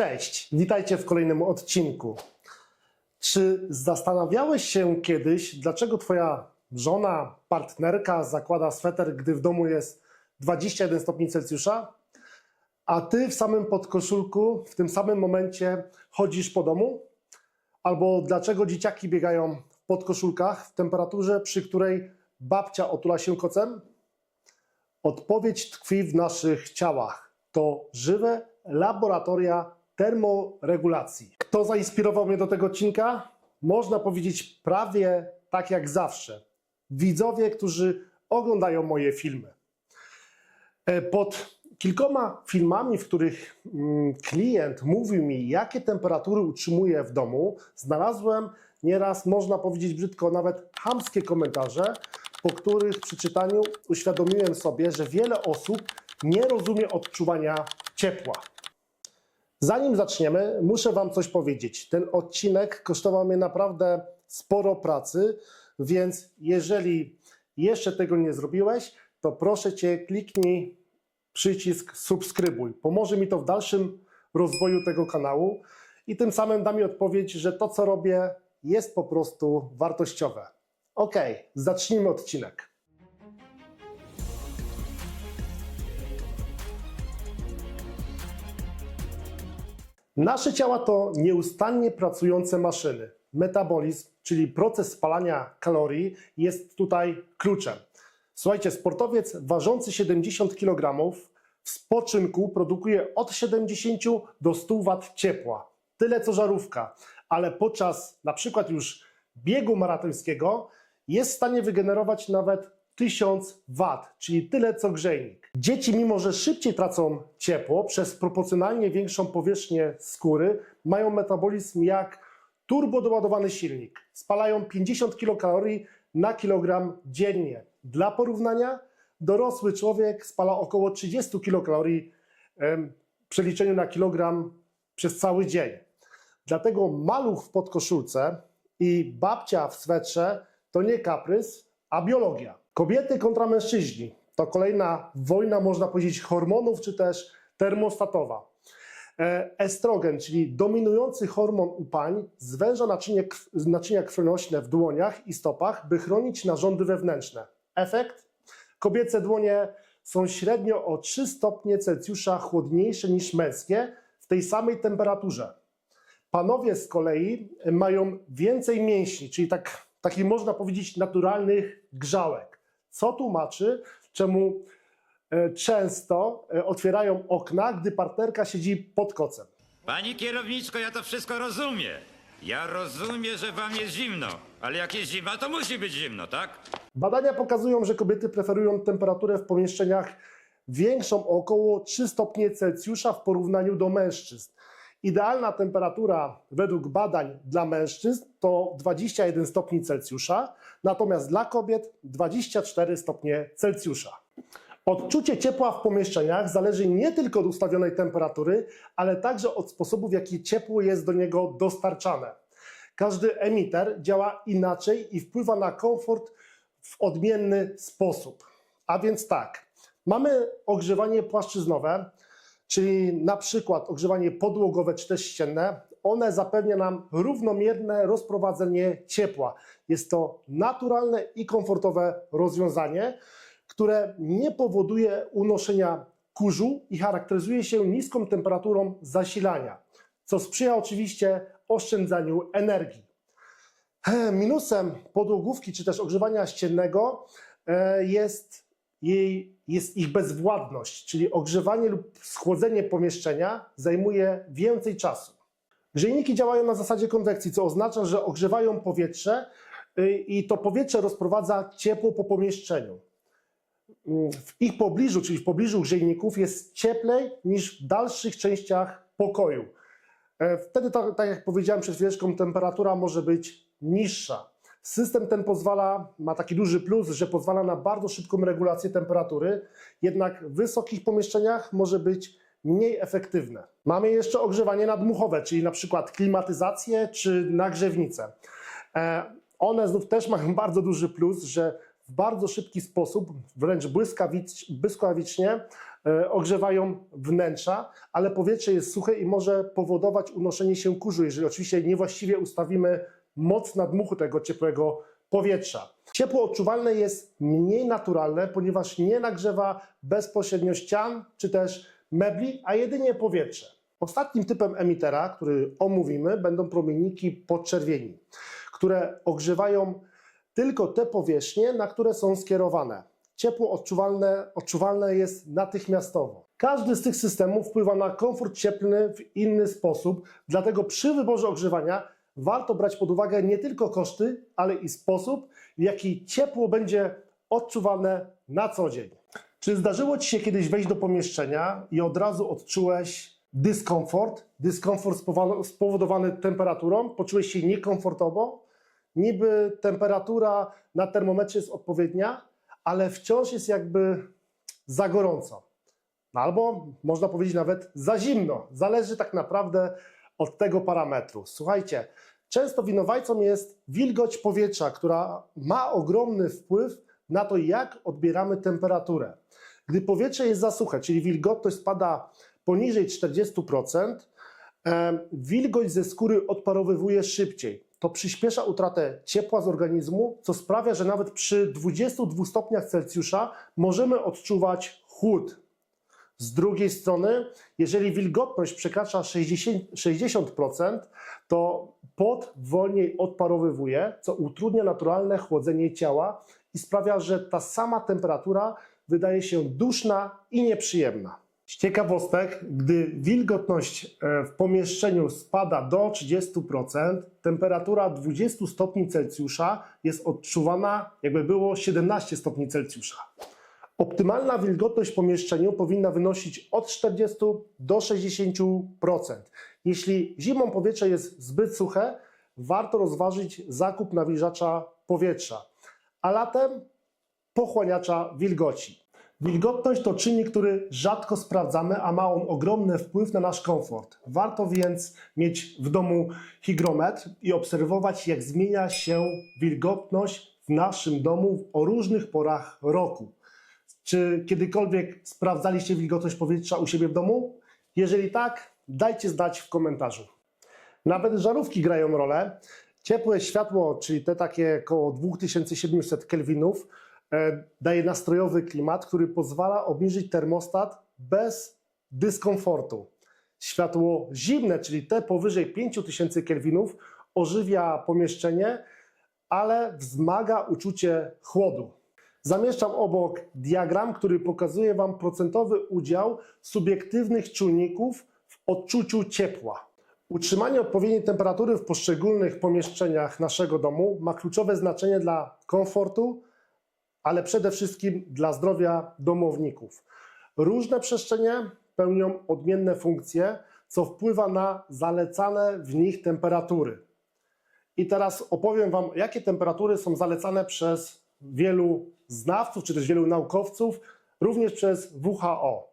Cześć, witajcie w kolejnym odcinku. Czy zastanawiałeś się kiedyś, dlaczego twoja żona, partnerka zakłada sweter, gdy w domu jest 21 stopni Celsjusza, a ty w samym podkoszulku w tym samym momencie chodzisz po domu? Albo dlaczego dzieciaki biegają w podkoszulkach w temperaturze, przy której babcia otula się kocem? Odpowiedź tkwi w naszych ciałach. To żywe laboratoria termoregulacji. Kto zainspirował mnie do tego odcinka? Można powiedzieć prawie tak jak zawsze. Widzowie, którzy oglądają moje filmy. E, Pod kilkoma filmami, w których mm, klient mówił mi, jakie temperatury utrzymuje w domu, znalazłem nieraz, można powiedzieć brzydko, nawet chamskie komentarze, po których przy czytaniu uświadomiłem sobie, że wiele osób nie rozumie odczuwania ciepła. Zanim zaczniemy, muszę Wam coś powiedzieć. Ten odcinek kosztował mnie naprawdę sporo pracy, więc jeżeli jeszcze tego nie zrobiłeś, to proszę Cię, kliknij przycisk subskrybuj. Pomoże mi to w dalszym rozwoju tego kanału i tym samym da mi odpowiedź, że to, co robię, jest po prostu wartościowe. Ok, zacznijmy odcinek. Nasze ciała to nieustannie pracujące maszyny. Metabolizm, czyli proces spalania kalorii, jest tutaj kluczem. Słuchajcie, sportowiec ważący 70 kg w spoczynku produkuje od 70 do 100 W ciepła. Tyle co żarówka, ale podczas na przykład już biegu maratońskiego jest w stanie wygenerować nawet 1000 W, czyli tyle co grzejnik. Dzieci, mimo że szybciej tracą ciepło przez proporcjonalnie większą powierzchnię skóry, mają metabolizm jak turbo doładowany silnik. Spalają 50 kilokalorii na kilogram dziennie. Dla porównania, dorosły człowiek spala około 30 kilokalorii w przeliczeniu na kilogram przez cały dzień. Dlatego maluch w podkoszulce i babcia w swetrze to nie kaprys, a biologia. Kobiety kontra mężczyźni to kolejna wojna, można powiedzieć, hormonów czy też termostatowa. E, Estrogen, czyli dominujący hormon u pań, zwęża naczynie, naczynia krwionośne w dłoniach i stopach, by chronić narządy wewnętrzne. Efekt? Kobiece dłonie są średnio o 3 stopnie Celsjusza chłodniejsze niż męskie w tej samej temperaturze. Panowie z kolei mają więcej mięśni, czyli tak, taki można powiedzieć naturalnych grzałek. Co tłumaczy, czemu e, często e, otwierają okna, gdy partnerka siedzi pod kocem. Pani kierowniczko, ja to wszystko rozumiem. Ja rozumiem, że wam jest zimno, ale jak jest zima, to musi być zimno, tak? Badania pokazują, że kobiety preferują temperaturę w pomieszczeniach większą o około 3 stopnie Celsjusza w porównaniu do mężczyzn. Idealna temperatura według badań dla mężczyzn to 21 stopni Celsjusza, natomiast dla kobiet 24 stopnie Celsjusza. Odczucie ciepła w pomieszczeniach zależy nie tylko od ustawionej temperatury, ale także od sposobu, w jaki ciepło jest do niego dostarczane. Każdy emiter działa inaczej i wpływa na komfort w odmienny sposób. A więc tak, mamy ogrzewanie płaszczyznowe, czyli na przykład ogrzewanie podłogowe czy też ścienne. One zapewnia nam równomierne rozprowadzenie ciepła. Jest to naturalne i komfortowe rozwiązanie, które nie powoduje unoszenia kurzu i charakteryzuje się niską temperaturą zasilania, co sprzyja oczywiście oszczędzaniu energii. Minusem podłogówki czy też ogrzewania ściennego e, jest, jej, jest ich bezwładność, czyli ogrzewanie lub schłodzenie pomieszczenia zajmuje więcej czasu. Grzejniki działają na zasadzie konwekcji, co oznacza, że ogrzewają powietrze y, i to powietrze rozprowadza ciepło po pomieszczeniu. Mm, W ich pobliżu, czyli w pobliżu grzejników jest cieplej niż w dalszych częściach pokoju. E, Wtedy, tak, tak jak powiedziałem przed chwileczką, temperatura może być niższa. System ten pozwala, ma taki duży plus, że pozwala na bardzo szybką regulację temperatury, jednak w wysokich pomieszczeniach może być mniej efektywne. Mamy jeszcze ogrzewanie nadmuchowe, czyli na przykład klimatyzację czy nagrzewnicę. E, One znów też mają bardzo duży plus, że w bardzo szybki sposób, wręcz błyskawic, błyskawicznie, e, ogrzewają wnętrza, ale powietrze jest suche i może powodować unoszenie się kurzu, jeżeli oczywiście niewłaściwie ustawimy moc nadmuchu tego ciepłego powietrza. Ciepło odczuwalne jest mniej naturalne, ponieważ nie nagrzewa bezpośrednio ścian czy też mebli, a jedynie powietrze. Ostatnim typem emitera, który omówimy, będą promienniki podczerwieni, które ogrzewają tylko te powierzchnie, na które są skierowane. Ciepło odczuwalne, odczuwalne jest natychmiastowo. Każdy z tych systemów wpływa na komfort cieplny w inny sposób, dlatego przy wyborze ogrzewania warto brać pod uwagę nie tylko koszty, ale i sposób, w jaki ciepło będzie odczuwane na co dzień. Czy zdarzyło Ci się kiedyś wejść do pomieszczenia i od razu odczułeś dyskomfort? Dyskomfort spowodo- spowodowany temperaturą? Poczułeś się niekomfortowo? Niby temperatura na termometrze jest odpowiednia, ale wciąż jest jakby za gorąco. No albo można powiedzieć nawet za zimno. Zależy tak naprawdę od tego parametru. Słuchajcie, często winowajcą jest wilgoć powietrza, która ma ogromny wpływ na to, jak odbieramy temperaturę. Gdy powietrze jest za suche, czyli wilgotność spada poniżej 40%, em, wilgoć ze skóry odparowywuje szybciej. To przyspiesza utratę ciepła z organizmu, co sprawia, że nawet przy 22 stopniach Celsjusza możemy odczuwać chłód. Z drugiej strony, jeżeli wilgotność przekracza 60%, 60%, to pot wolniej odparowywuje, co utrudnia naturalne chłodzenie ciała i sprawia, że ta sama temperatura wydaje się duszna i nieprzyjemna. Z ciekawostek, gdy wilgotność e, w pomieszczeniu spada do 30%, temperatura 20 stopni Celsjusza jest odczuwana jakby było 17 stopni Celsjusza. Optymalna wilgotność w pomieszczeniu powinna wynosić od 40 do 60%. Jeśli zimą powietrze jest zbyt suche, warto rozważyć zakup nawilżacza powietrza, a latem pochłaniacza wilgoci. Wilgotność to czynnik, który rzadko sprawdzamy, a ma on ogromny wpływ na nasz komfort. Warto więc mieć w domu hygrometr i obserwować, jak zmienia się wilgotność w naszym domu o różnych porach roku. Czy kiedykolwiek sprawdzaliście wilgotność powietrza u siebie w domu? Jeżeli tak, dajcie znać w komentarzu. Nawet żarówki grają rolę. Ciepłe światło, czyli te takie około 2700 kelwinów, e, daje nastrojowy klimat, który pozwala obniżyć termostat bez dyskomfortu. Światło zimne, czyli te powyżej 5000 kelwinów, ożywia pomieszczenie, ale wzmaga uczucie chłodu. Zamieszczam obok diagram, który pokazuje Wam procentowy udział subiektywnych czynników w odczuciu ciepła. Utrzymanie odpowiedniej temperatury w poszczególnych pomieszczeniach naszego domu ma kluczowe znaczenie dla komfortu, ale przede wszystkim dla zdrowia domowników. Różne przestrzenie pełnią odmienne funkcje, co wpływa na zalecane w nich temperatury. I teraz opowiem Wam, jakie temperatury są zalecane przez wielu znawców, czy też wielu naukowców, również przez WHO.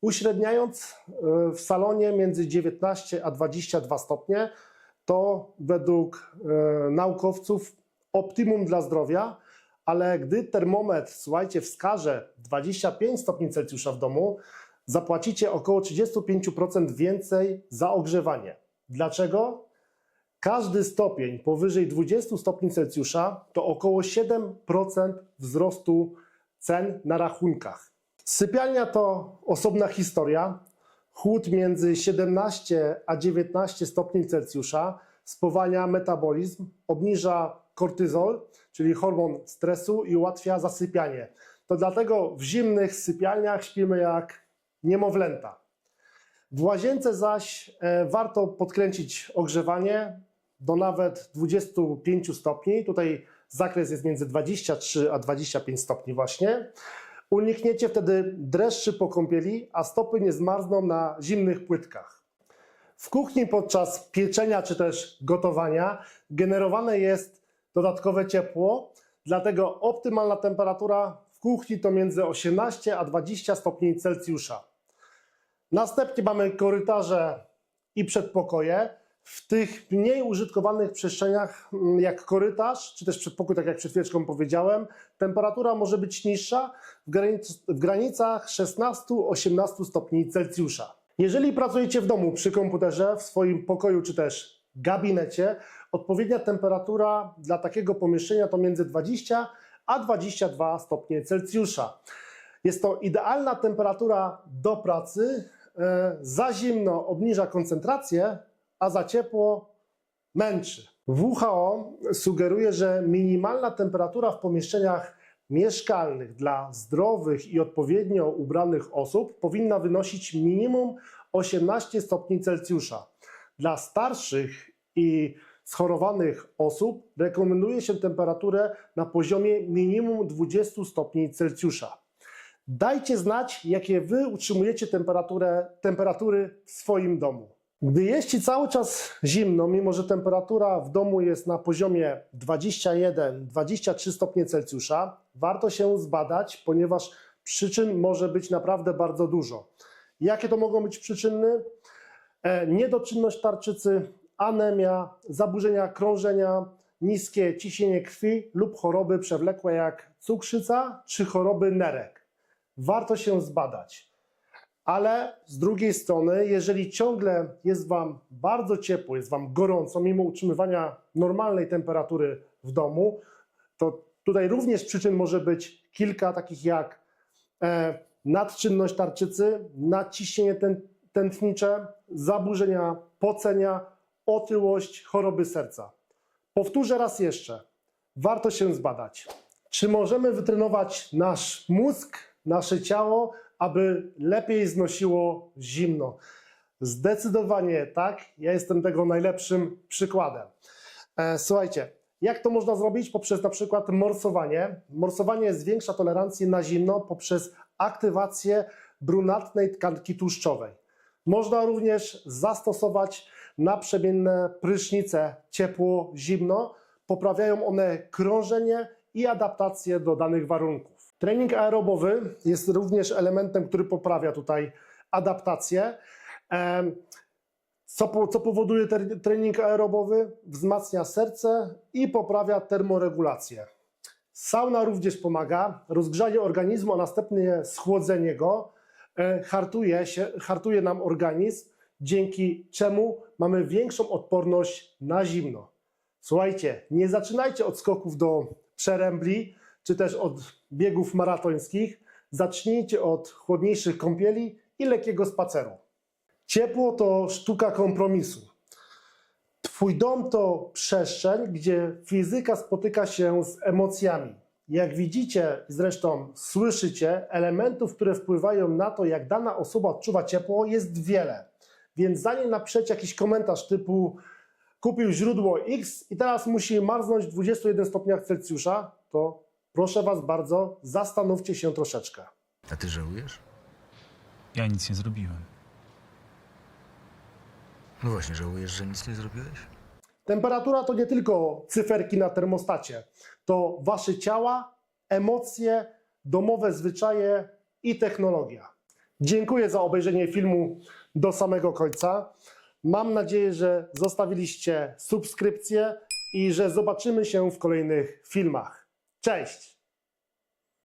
Uśredniając e, w salonie między 19 a 22 stopnie, to według e, naukowców optimum dla zdrowia, ale gdy termometr, słuchajcie, wskaże 25 stopni Celsjusza w domu, zapłacicie około 35% więcej za ogrzewanie. Dlaczego? Każdy stopień powyżej 20 stopni Celsjusza to około 7% wzrostu cen na rachunkach. Sypialnia to osobna historia. Chłód między 17 a 19 stopni Celsjusza spowalnia metabolizm, obniża kortyzol, czyli hormon stresu i ułatwia zasypianie. To dlatego w zimnych sypialniach śpimy jak niemowlęta. W łazience zaś e, warto podkręcić ogrzewanie do nawet 25 stopni. Tutaj zakres jest między 23 a 25 stopni właśnie. Unikniecie wtedy dreszczy po kąpieli, a stopy nie zmarzną na zimnych płytkach. W kuchni podczas pieczenia czy też gotowania generowane jest dodatkowe ciepło, dlatego optymalna temperatura w kuchni to między 18 a 20 stopni Celsjusza. Następnie mamy korytarze i przedpokoje. W tych mniej użytkowanych przestrzeniach, mm, jak korytarz, czy też przedpokój, tak jak przed chwileczką powiedziałem, temperatura może być niższa w, granic w granicach 16-18 stopni Celsjusza. Jeżeli pracujecie w domu przy komputerze, w swoim pokoju czy też gabinecie, odpowiednia temperatura dla takiego pomieszczenia to między 20 a 22 stopnie Celsjusza. Jest to idealna temperatura do pracy. E, Za zimno obniża koncentrację, a za ciepło męczy. WHO sugeruje, że minimalna temperatura w pomieszczeniach mieszkalnych dla zdrowych i odpowiednio ubranych osób powinna wynosić minimum 18 stopni Celsjusza. Dla starszych i schorowanych osób rekomenduje się temperaturę na poziomie minimum 20 stopni Celsjusza. Dajcie znać, jakie Wy utrzymujecie temperaturę, temperatury w swoim domu. Gdy jest Ci cały czas zimno, mimo że temperatura w domu jest na poziomie 21-23 stopnie Celsjusza, warto się zbadać, ponieważ przyczyn może być naprawdę bardzo dużo. Jakie to mogą być przyczyny? E, Niedoczynność tarczycy, anemia, zaburzenia krążenia, niskie ciśnienie krwi lub choroby przewlekłe jak cukrzyca czy choroby nerek. Warto się zbadać. Ale z drugiej strony, jeżeli ciągle jest Wam bardzo ciepło, jest Wam gorąco, mimo utrzymywania normalnej temperatury w domu, to tutaj również przyczyn może być kilka, takich jak e, nadczynność tarczycy, nadciśnienie tę- tętnicze, zaburzenia pocenia, otyłość, choroby serca. Powtórzę raz jeszcze. Warto się zbadać. Czy możemy wytrenować nasz mózg, nasze ciało, aby lepiej znosiło zimno? Zdecydowanie tak. Ja jestem tego najlepszym przykładem. E, Słuchajcie, jak to można zrobić? Poprzez na przykład morsowanie. Morsowanie zwiększa tolerancję na zimno poprzez aktywację brunatnej tkanki tłuszczowej. Można również zastosować naprzemienne prysznice ciepło-zimno. Poprawiają one krążenie i adaptację do danych warunków. Trening aerobowy jest również elementem, który poprawia tutaj adaptację. Co, co powoduje trening aerobowy? Wzmacnia serce i poprawia termoregulację. Sauna również pomaga, rozgrzanie organizmu, a następnie schłodzenie go, e, hartuje, się, hartuje nam organizm, dzięki czemu mamy większą odporność na zimno. Słuchajcie, nie zaczynajcie od skoków do przerębli, czy też od biegów maratońskich. Zacznijcie od chłodniejszych kąpieli i lekkiego spaceru. Ciepło to sztuka kompromisu. Twój dom to przestrzeń, gdzie fizyka spotyka się z emocjami. Jak widzicie, zresztą słyszycie, elementów, które wpływają na to, jak dana osoba odczuwa ciepło, jest wiele. Więc zanim napiszecie jakiś komentarz typu kupił źródło X i teraz musi marznąć w 21 stopniach Celsjusza, to proszę Was bardzo, zastanówcie się troszeczkę. A ty żałujesz? Ja nic nie zrobiłem. No właśnie, żałujesz, że nic nie zrobiłeś? Temperatura to nie tylko cyferki na termostacie, to Wasze ciała, emocje, domowe zwyczaje i technologia. Dziękuję za obejrzenie filmu do samego końca. Mam nadzieję, że zostawiliście subskrypcję i że zobaczymy się w kolejnych filmach. Cześć!